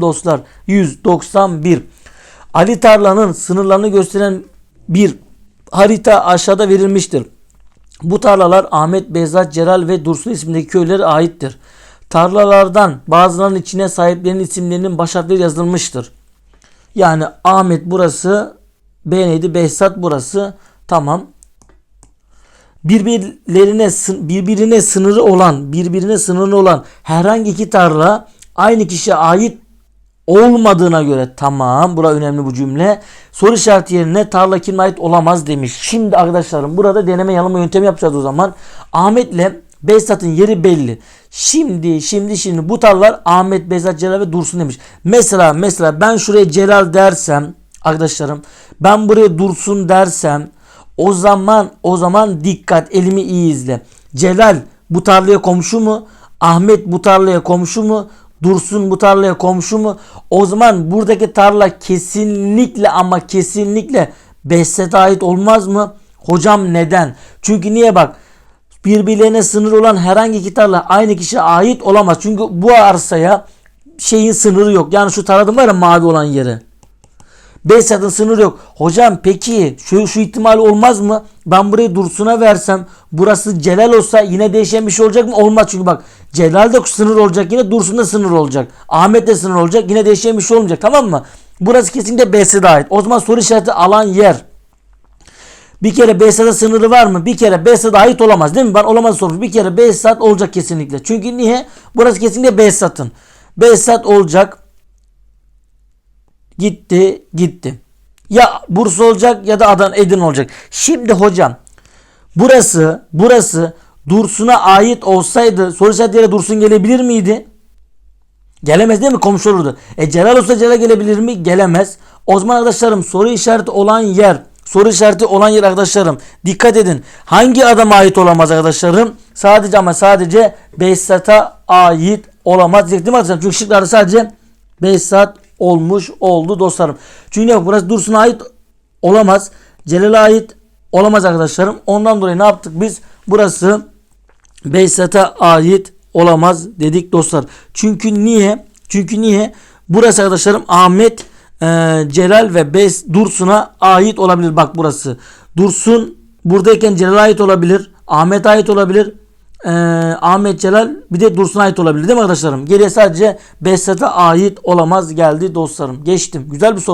dostlar 191. Ali Tarla'nın sınırlarını gösteren bir harita aşağıda verilmiştir. Bu tarlalar Ahmet, Bezat, Celal ve Dursun isimdeki köylere aittir. Tarlalardan bazılarının içine sahiplerinin isimlerinin baş harfleri yazılmıştır. Yani Ahmet burası, B neydi? Behzat burası. Tamam. Birbirlerine birbirine sınırı olan, birbirine sınırlı olan herhangi iki tarla aynı kişiye ait olmadığına göre tamam bura önemli bu cümle. Soru işareti yerine tarla kime ait olamaz demiş. Şimdi arkadaşlarım burada deneme yanılma yöntemi yapacağız o zaman. Ahmet'le Behzat'ın yeri belli. Şimdi şimdi şimdi bu tarlalar Ahmet, Behzat, Celal ve Dursun demiş. Mesela mesela ben şuraya Celal dersem arkadaşlarım ben buraya Dursun dersem o zaman o zaman dikkat elimi iyi izle. Celal bu tarlaya komşu mu? Ahmet bu tarlaya komşu mu? Dursun bu tarlaya komşu mu? O zaman buradaki tarla kesinlikle ama kesinlikle Behzat'a ait olmaz mı? Hocam neden? Çünkü niye bak birbirlerine sınır olan herhangi iki tarla aynı kişiye ait olamaz. Çünkü bu arsaya şeyin sınırı yok. Yani şu tarladım var ya mavi olan yeri. Behzat'ın sınırı yok. Hocam peki şu, şu ihtimal olmaz mı? Ben burayı Dursun'a versem burası Celal olsa yine değişen bir şey olacak mı? Olmaz çünkü bak Celal de sınır olacak yine Dursun da sınır olacak. Ahmet de sınır olacak yine değişen bir şey olmayacak tamam mı? Burası kesinlikle Behzat'a ait. O zaman soru işareti alan yer. Bir kere Behzat'a sınırı var mı? Bir kere Behzat'a ait olamaz değil mi? Ben olamaz soru. Bir kere Behzat olacak kesinlikle. Çünkü niye? Burası kesinlikle Behzat'ın. Behzat olacak. Gitti, gitti. Ya Bursa olacak ya da Adana Edin olacak. Şimdi hocam burası burası Dursun'a ait olsaydı soru işareti yere Dursun gelebilir miydi? Gelemez değil mi? Komşu olurdu. E Celal olsa Celal gelebilir mi? Gelemez. O zaman arkadaşlarım soru işareti olan yer soru işareti olan yer arkadaşlarım dikkat edin. Hangi adama ait olamaz arkadaşlarım? Sadece ama sadece Behzat'a ait olamaz. Değil mi arkadaşlar? Çünkü şıklarda sadece Behzat olmuş oldu dostlarım. Çünkü burası Dursun'a ait olamaz. Celal'e ait olamaz arkadaşlarım. Ondan dolayı ne yaptık biz? Burası Behzat'a ait olamaz dedik dostlar. Çünkü niye? Çünkü niye? Burası arkadaşlarım Ahmet, e, Celal ve Bes Dursun'a ait olabilir. Bak burası. Dursun buradayken Celal'e ait olabilir. Ahmet ait olabilir. E, Ahmet Celal bir de Dursun'a ait olabilir değil mi arkadaşlarım? Geriye sadece Behzat'a ait olamaz geldi dostlarım. Geçtim. Güzel bir soru.